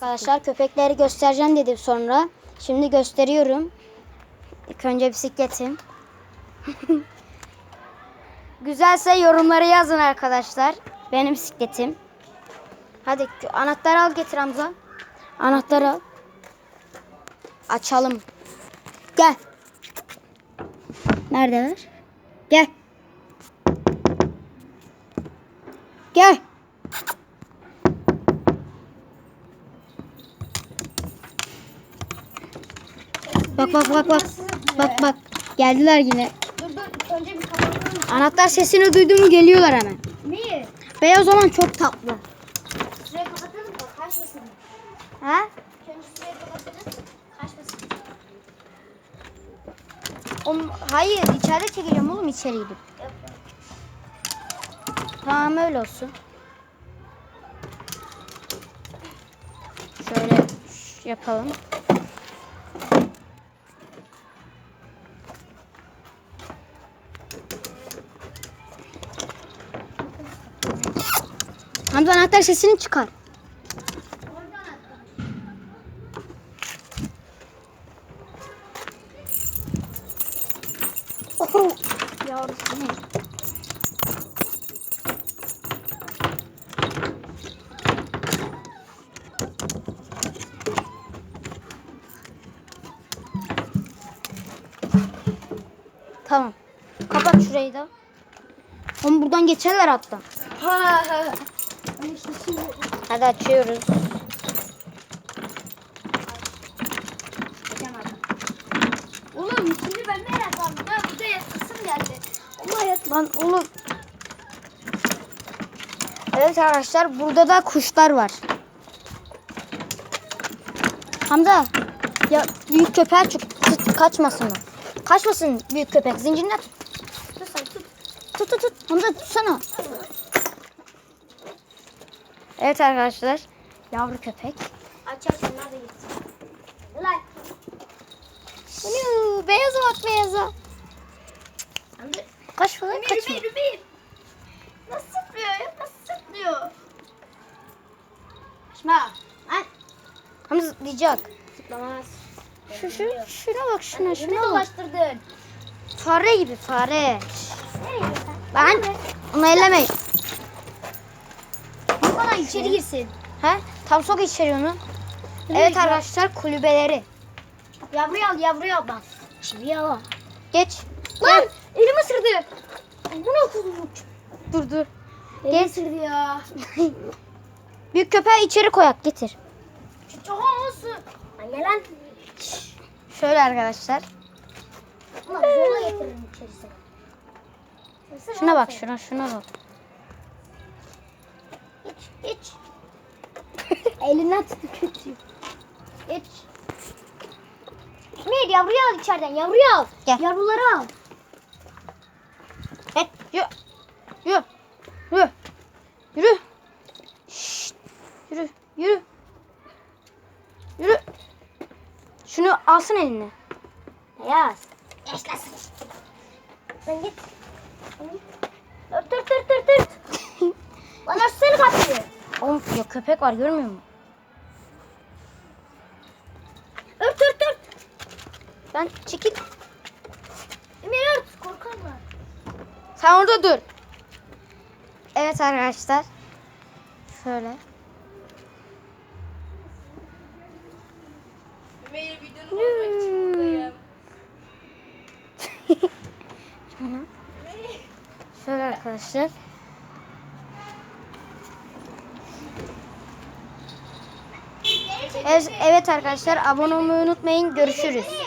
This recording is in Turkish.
Arkadaşlar köpekleri göstereceğim dedim sonra. Şimdi gösteriyorum. İlk önce bisikletim. Güzelse yorumlara yazın arkadaşlar. Benim bisikletim. Hadi anahtarı al getir Hamza. Anahtarı al. Açalım. Gel. Neredeler? Gel. Gel. Bak bak bak bak. Bak bak. Geldiler yine. Dur dur önce bir kapatalım. Anahtar sesini duydum mu geliyorlar hemen. Neyi? Beyaz olan çok tatlı. Şurayı kapatalım da kaçmasın. Ha? Önce şurayı kapatalım. Kaçmasın. Oğlum, hayır içeride çekeceğim oğlum içeriği. dur. Yok. Tamam öyle olsun. Şöyle yapalım. Hamza anahtar sesini çıkar. Oradan atla. Oh, yavrusu ne? Tamam. Kapat şurayı da. Oğlum buradan geçerler hatta. Ha ha. Hadi açıyoruz. Oğlum şimdi ben ne yaparım? Ben burada yatasım geldi. Allah yat lan oğlum. Evet arkadaşlar burada da kuşlar var. Hamza ya büyük köpeğe çık tut, kaçmasın o. Kaçmasın büyük köpek zincirine tut. Tut tut tut. Hamza tutsana. Evet arkadaşlar yavru köpek. Aç aç onlar da gitsin. Lan. Ulu, beyaza bak beyaza. Kaç falan. Rübeyir Rübeyir. Nasıl zıplıyor ya? Nasıl zıplıyor? Kaçma. Ay. Hamza zıplayacak. Zıplamaz. Şu, şu, şuna bak şuna şuna bak. dolaştırdın. Fare gibi fare. Nereye gidiyorsun? Ben onu ellemeyin. Bana içeri girsin. He? Tam sok içeri onu. Evet arkadaşlar kulübeleri. Yavruyu al yavruyu al bak. Şimdi al. Geç. Lan elim ısırdı. Bu ne okudum? Dur dur. Elim Geç. ısırdı ya. Büyük köpeği içeri koyak getir. Çok olsun. Lan gel lan. Şöyle arkadaşlar. Ulan zorla getiririm içerisine. Şuna bak şuna şuna bak. İç. Elinden tuttu kötü. İç. İsmail yavruyu al içeriden yavruyu al. Gel. Yavruları al. Et yürü. Yürü. Yürü. Yürü. Şşt. Yürü. Yürü. Yürü. Şunu alsın eline. Yaz. Yaşlasın. Sen git. Sen git. Ört ört ört ört ört. Lan açsana kapıyı. Köpek var görmüyor musun? Ört ört ört. Ben çekil. Emir ört. Korkan var. Sen orada dur. Evet arkadaşlar. Şöyle. Şöyle. Şöyle arkadaşlar. Evet arkadaşlar abone olmayı unutmayın. Görüşürüz.